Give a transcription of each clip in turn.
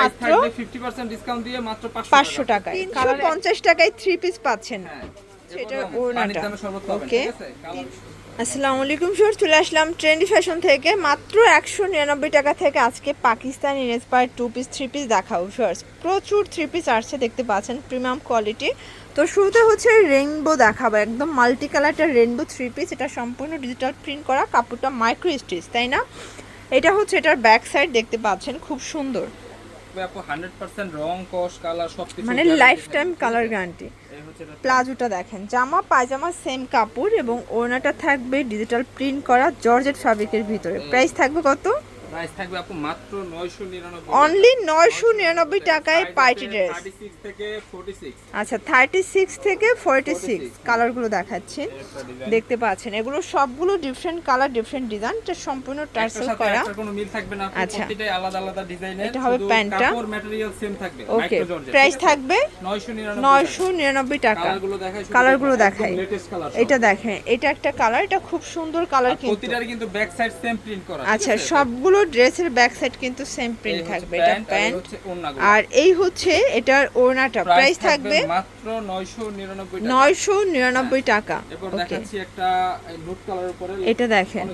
মাত্র থাকবে 50% ডিসকাউন্ট দিয়ে মাত্র 500 পাঁচশো টাকায়। তিনশো পঞ্চাশ টাকায় থ্রি পিস পাচ্ছেন। হ্যাঁ সেটা পাবেন, ওকে। আসসালামু আলাইকুম স্যার চলে আসলাম ট্রেন্ডি ফ্যাশন থেকে। মাত্র একশো নিরানব্বই টাকা থেকে আজকে Pakistani inspire two piece three piece দেখাও শার্টস প্রচুর থ্রি পিস আসছে দেখতে পাচ্ছেন প্রিমিয়াম কোয়ালিটি তো শুরুতে হচ্ছে রেইনবো দেখাবো একদম মাল্টি কালারটা রেইনবো থ্রি পিস এটা সম্পূর্ণ ডিজিটাল প্রিন্ট করা কাপড়টা মাইক্রো স্টিচ তাই না? এটা হচ্ছে এটার ব্যাক সাইড দেখতে পাচ্ছেন খুব সুন্দর। থাকবে আপু 100% রং কস কালার সব কিছু মানে লাইফ টাইম কালার গ্যারান্টি প্লাজোটা দেখেন জামা পায়জামা সেম কাপড় এবং ওড়নাটা থাকবে ডিজিটাল প্রিন্ট করা জর্জেট ফ্যাব্রিকের ভিতরে। প্রাইস থাকবে কত? প্রাইস থাকবে আপু মাত্র 999 অনলি নয়শো নিরানব্বই টাকায় পার্টি ড্রেস 36 থেকে 46 আচ্ছা থার্টি সিক্স থেকে ফোরটি সিক্স কালারগুলো দেখাচ্ছি। দেখতে পাচ্ছেন এগুলো সবগুলো ডিফারেন্ট কালার ডিফারেন্ট ডিজাইন এটা সম্পূর্ণ টার্সেল করা। কোনো মিল থাকবে না আচ্ছা। আলাদা আলাদা ডিজাইনের এটা হবে প্যান্টটা। কাপড় ম্যাটেরিয়াল সেম থাকবে ওকে প্রাইস থাকবে 999 নয়শো নিরানব্বই টাকা। কালারগুলো দেখাই কালারগুলো দেখাই। এটা দেখেন এটা একটা কালার এটা খুব সুন্দর কালার কিন্তু। প্রতিটার কিন্তু ব্যাক সাইড সেম প্রিন্ট করা। আচ্ছা আছে? সবগুলো ড্রেসের ব্যাক সাইড কিন্তু সেম প্রিন্ট থাকবে এটা প্যান্ট, আর এই হচ্ছে এটার ওড়নাটা প্রাইস থাকবে মাত্র 999 টাকা। নয়শো নিরানব্বই টাকা। এরপর দেখাচ্ছি একটা নুট কালার উপরে। এটা দেখেন।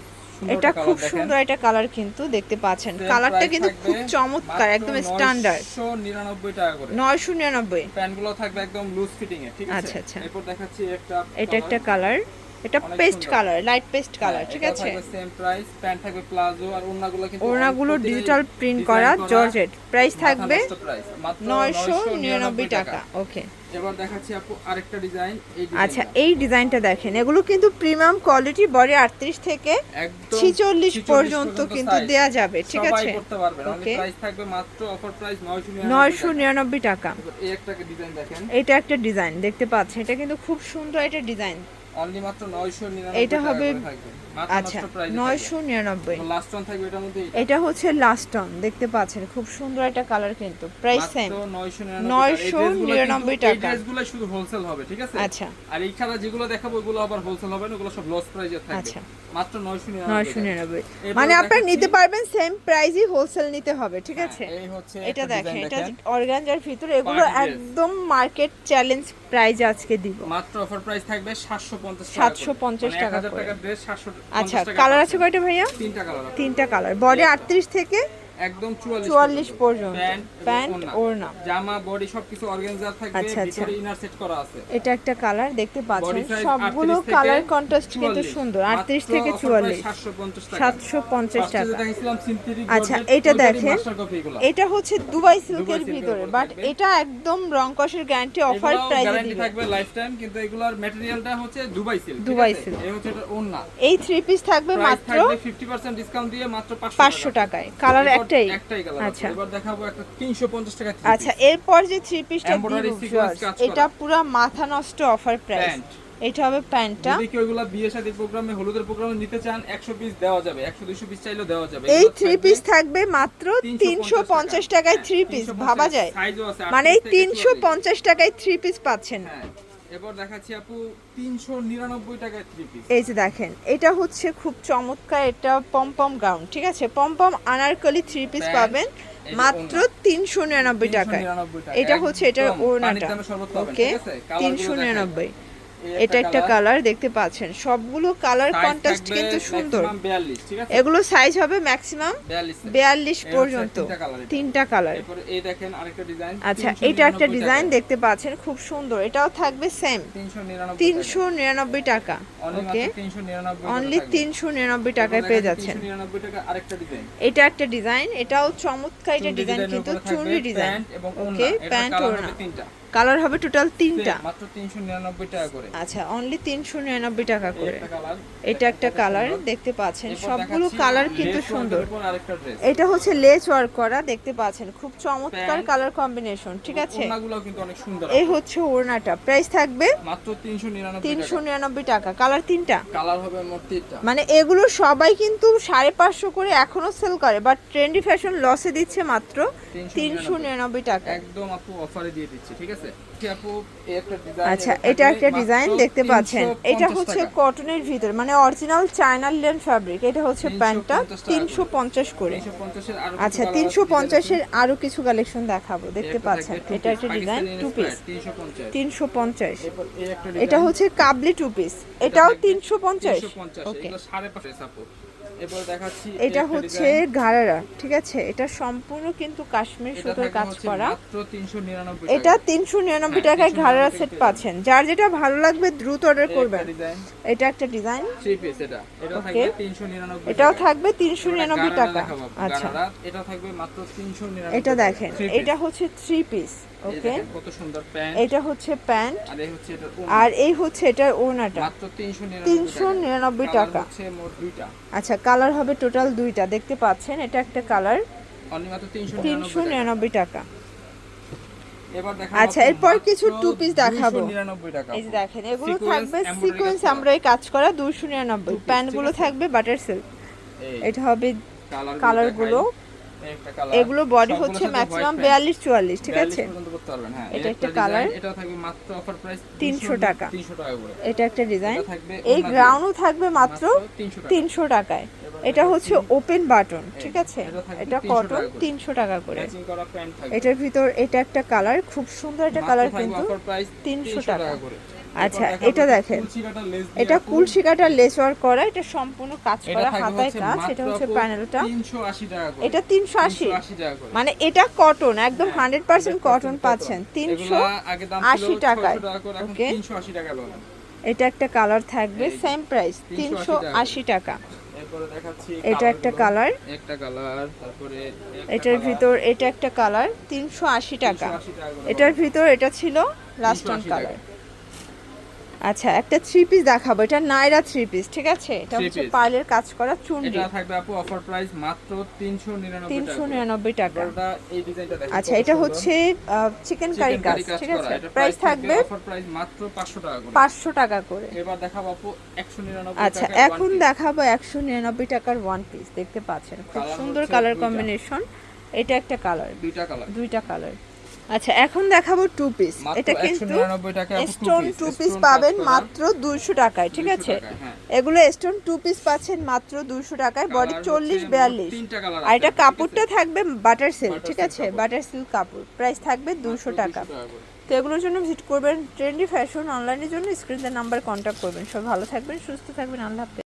এটা খুব সুন্দর একটা কালার কিন্তু দেখতে পাচ্ছেন। কালারটা কিন্তু খুব চমৎকার একদম স্ট্যান্ডার্ড 999 টাকা করে। নয়শো নিরানব্বই। প্যান্টগুলো থাকবে একদম লুজ ফিটিং এ ঠিক আছে? আচ্ছা, আচ্ছা। এরপর দেখাচ্ছি একটা এটা একটা কালার এটা paste colour light paste colour হ্যাঁ, ঠিক আছে? সেম প্রাইস প্যান্ট থাকবে প্লাজো আর ওড়নাগুলো কিন্তু ওড়নাগুলো ডিজিটাল প্রিন্ট করা জর্জেট প্রাইস থাকবে নষ্ট price, মাত্র নয়শো 999 নিরানব্বই টাকা। ওকে এবার দেখাচ্ছি আপু আরেকটা ডিজাইন এই আচ্ছা এই ডিজাইনটা দেখেন এগুলো কিন্তু প্রিমিয়াম কোয়ালিটি বডি আটত্রিশ থেকে ছিচল্লিশ 46 পর্যন্ত কিন্তু। দেয়া যাবে ঠিক সবাই আছে? করতে পারবেন ওকে প্রাইস থাকবে মাত্র অফার প্রাইস 999 নয়শো টাকা। নিরানব্বই টাকা। এই একটা ডিজাইন দেখেন। এটা একটা ডিজাইন দেখতে পাচ্ছেন এটা কিন্তু খুব সুন্দর একটা ডিজাইন অনলি মাত্র 999 এটা হবে আচ্ছা নয়শো নিরানব্বই। লাস্ট ওয়ান থাকবে এটার মধ্যে এটা। হচ্ছে লাস্ট অন দেখতে পাচ্ছেন খুব সুন্দর একটা কালার কিন্তু প্রাইস সেম নয়শো 999 টাকা। ড্রেসগুলো শুধু হোলসেল হবে ঠিক আছে? আচ্ছা। আর এই খেলা যেগুলো দেখাবো ওগুলো আবার হোলসেল হবে না ওগুলো সব লস প্রাইজে থাকবে। আচ্ছা। মাত্র নয়শো নিরানব্বই মানে আপনারা নিতে পারবেন সেম প্রাইসই হোলসেল নিতে হবে ঠিক আছে? হ্যাঁ, এই হচ্ছে এটা দেখেন এটা অর্গানজার ভিতরে এগুলো একদম মার্কেট চ্যালেঞ্জ প্রাইজ আজকে দিব। মাত্র অফার প্রাইস থাকবে 750 টাকা 750 টাকা টাকা করে। ড্রেস 750 আচ্ছা কালার আছে। কয়টা ভাইয়া? তিনটা কালার তিনটা কালার বডি আটত্রিশ থেকে একদম 44 চুয়াল্লিশ পর্যন্ত। প্যান্ট ওড়না। জামা বডি সবকিছু অর্গানজার থাকবে আচ্ছা, আচ্ছা। ভিতরে ইনার সেট করা আছে। এটা একটা কালার দেখতে পাচ্ছেন? সবগুলো কালার কন্ট্রাস্ট কিন্তু সুন্দর। আটত্রিশ মাত্র থেকে offer price চুয়াল্লিশ 750 টাকা। আচ্ছা, এটা দেখেন। এটা হচ্ছে দুবাই সিল্কের ভিতরে। বাট এটা একদম রং কষের গ্যারান্টি অফার প্রাইসে দিবে। থাকবে lifetime, কিন্তু এগুলার materialটা হচ্ছে দুবাই ঠিক দুবাই silk। এই হচ্ছে এটার ওড়না। এই থ্রি পিস থাকবে মাত্র 50% discount দিয়ে মাত্র 500 পাঁচশো টাকায়। কালার একটাই আচ্ছা। এবার দেখাবো একটা 350 টাকা আচ্ছা এরপর যে থ্রি পিসটা। এটা পুরো মাথা নষ্ট অফার প্রাইস এটা হবে প্যান্টটা। যদি কেউ এগুলা বিয়ে শাদী প্রোগ্রামে হলুদের প্রোগ্রামে নিতে চান 100 পিস দেওয়া যাবে। 100 200 পিস চাইলেও দেওয়া যাবে। এই থ্রি পিস থাকবে মাত্র তিনশো 350 পঞ্চাশ টাকায় থ্রি পিস ভাবা যায়। মানে এই তিনশো পঞ্চাশ টাকায় থ্রি পিস পাচ্ছেন। হ্যাঁ। এবার দেখাচ্ছি আপু 399 টাকায় থ্রি পিস এই যে দেখেন এটা হচ্ছে খুব চমৎকার এটা পমপম গাউন ঠিক আছে? পমপম আনারকলি থ্রি পিস পাবেন মাত্র 399 টাকায়। এটা হচ্ছে এটা ওড়নাটা। ওকে? 399 এটা একটা কালার দেখতে পাচ্ছেন। সবগুলো কালার কন্ট্রাস্ট কিন্তু সুন্দর। maximum 42 ঠিক আছে? এগুলো সাইজ হবে ম্যাক্সিমাম 42 বিয়াল্লিশ পর্যন্ত। তিনটা কালার আচ্ছা এটা একটা ডিজাইন দেখতে পাচ্ছেন খুব সুন্দর। এটাও থাকবে সেম তিনশো নিরানব্বই টাকা। ওকে অনলি তিনশো নিরানব্বই টাকায় পেয়ে যাচ্ছেন। 399 টাকা আরেকটা ডিজাইন এটা একটা ডিজাইন এটাও চমৎকার এটা ডিজাইন কিন্তু চুনরি ডিজাইন ওকে প্যান্ট ওড়না। তিনটা। কালার হবে টোটাল তিনটা। মাত্র 399 টাকা করে। আচ্ছা অনলি তিনশো নিরানব্বই টাকা করে। এটা একটা কালার দেখতে পাচ্ছেন। সবগুলো কালার কিন্তু সুন্দর। এটা হচ্ছে লেস ওয়ার্ক করা দেখতে পাচ্ছেন। খুব চমৎকার কালার কম্বিনেশন ঠিক আছে? কিন্তু অনেক সুন্দর এই হচ্ছে ওড়নাটা। প্রাইস থাকবে মাত্র 399 তিনশো টাকা। নিরানব্বই টাকা। কালার তিনটা? কালার হবে মোট তিনটা। মানে এগুলো সবাই কিন্তু সাড়ে পাঁচশো করে এখনও সেল করে বাট ট্রেন্ডি ফ্যাশন লসে দিচ্ছে মাত্র তিনশো নিরানব্বই। টাকা। একদম আপু অফারে দিয়ে দিচ্ছি ঠিক আছে? আচ্ছা এটা একটা ডিজাইন দেখতে পাচ্ছেন। এটা হচ্ছে কটনের ভিতর মানে অরিজিনাল চায়না লিলেন ফ্যাব্রিক এটা হচ্ছে প্যান্টটা তিনশো পঞ্চাশ করে। 350 এর আরও আচ্ছা তিনশো পঞ্চাশের আরও কিছু কালেকশন দেখাবো দেখতে পাচ্ছেন। এটা একটা ডিজাইন টু পিস তিনশো পঞ্চাশ। এটা হচ্ছে কাবলি টু পিস এটাও তিনশো পঞ্চাশ। ওকে এগুলো 5.5 আপু এরপর দেখাচ্ছি এটা হচ্ছে। গারারা ঠিক আছে? এটা সম্পূর্ণ কিন্তু কাশ্মীর সুতোর কাজ করা। মাত্র 399 এটা তিনশো নিরানব্বই হ্যাঁ, টাকায় 399 ঘাড়ারা সেট পাচ্ছেন। যার যেটা ভালো লাগবে দ্রুত অর্ডার করবেন। এটা একটা ডিজাইন থ্রি পিস এটা। এটা থাকবে 399 এটাও থাকবে তিনশো নিরানব্বই টাকা। আচ্ছা। এটা থাকবে মাত্র 399 এটা দেখেন এটা হচ্ছে থ্রি পিস ওকে কত সুন্দর প্যান্ট। এটা হচ্ছে প্যান্ট। আর এই হচ্ছে এটা আর এই হচ্ছে এটার ওনাটা মাত্র 399 তিনশো টাকা। হচ্ছে মোট দুইটা। আচ্ছা কালার হবে টোটাল দুইটা। দেখতে পাচ্ছেন এটা একটা কালার। অনলি মাত্র 399 তিনশো টাকা। আচ্ছা, এরপর কিছু two piece দেখাবো। 299 টাকা। এই যে দেখেন এগুলো থাকবে সিকোয়েন্স আমরা এই কাজ করা দুশো নিরানব্বই। প্যান্টগুলো থাকবে বাটার সিল্ক এটা হবে কালার কালারগুলো। এগুলো বডি হচ্ছে ম্যাক্সিমাম white বিয়াল্লিশ চুয়াল্লিশ ঠিক আছে? 42 হ্যাঁ। এটা একটা কালার। এটা থাকবে মাত্র অফার প্রাইস 300 টাকা। 300 টাকা করে। এটা একটা ডিজাইন এই গ্রাউন্ডও থাকবে মাত্র 300 তিনশো টাকায়। এটা হচ্ছে ওপেন বাটন ঠিক আছে? এটা এটা 300 কটন টাকা করে। এটার ভিতর এটা একটা কালার খুব সুন্দর একটা কালার কিন্তু অফার প্রাইস 300 টাকা। করে। আচ্ছা, এটা দেখেন। এটা আপু। কুলশিকাটা লেস ওয়ার্ক করা এটা সম্পূর্ণ কাজ করা হাতায় কাজ এটা হচ্ছে প্যানেলটা 380 টাকা এটা তিনশো আশি। টাকা মানে এটা কটন একদম হান্ড্রেড পার্সেন্ট কটন পাচ্ছেন। তিনশো 80 টাকায়। 600 টাকা করে এখন Okay. 380 টাকা পাবেন এটা একটা কালার থাকবে সেম প্রাইস তিনশো আশি টাকা এটা একটা কালার একটা কালার তারপরে এটার ভিতর এটা একটা কালার তিনশো আশি টাকা। 380 টাকা করে। এটার ভিতর এটা ছিল লাস্ট অন কালার আচ্ছা একটা থ্রি পিস দেখাবো। এটা নাইরা থ্রি পিস ঠিক আছে? এটা হচ্ছে। পার্লের কাজ করা চুনরি। এটা থাকবে আপু অফার প্রাইস মাত্র 399 তিনশো টাকা। এই ডিজাইনটা আচ্ছা এটা হচ্ছে চিকেন কারি কাজ ঠিক আছে? প্রাইস থাকবে অফার প্রাইস মাত্র 500 টাকা করে। পাঁচশো টাকা করে। এবার দেখাবো আপু 199 আচ্ছা এখন দেখাবো একশো নিরানব্বই টাকার ওয়ান পিস দেখতে পাচ্ছেন। খুব সুন্দর কালার কম্বিনেশন এটা একটা কালার দুইটা কালার দুইটা কালার আচ্ছা এখন দেখাবো টু পিস এটা কিন্তু 199 টাকায় আপু two স্টোন টু পিস পাবেন মাত্র দুশো টাকায় ঠিক আছে? হ্যাঁ। এগুলো স্টোন টু পিস পাচ্ছেন মাত্র দুশো টাকায় বডি চল্লিশ বিয়াল্লিশ। আর এটা কাপড়টা থাকবে বাটার সিল্ক ঠিক আছে? বাটার সিল্ক কাপড়। প্রাইস থাকবে দুশো টাকা 200 টাকা। করে। তো এগুলোর জন্য ভিজিট করবেন ট্রেন্ডি ফ্যাশন অনলাইনের জন্য স্ক্রিনের নাম্বার কন্ট্যাক্ট করবেন। সব ভালো থাকবেন সুস্থ থাকবেন আল্লাহ হাফেজ।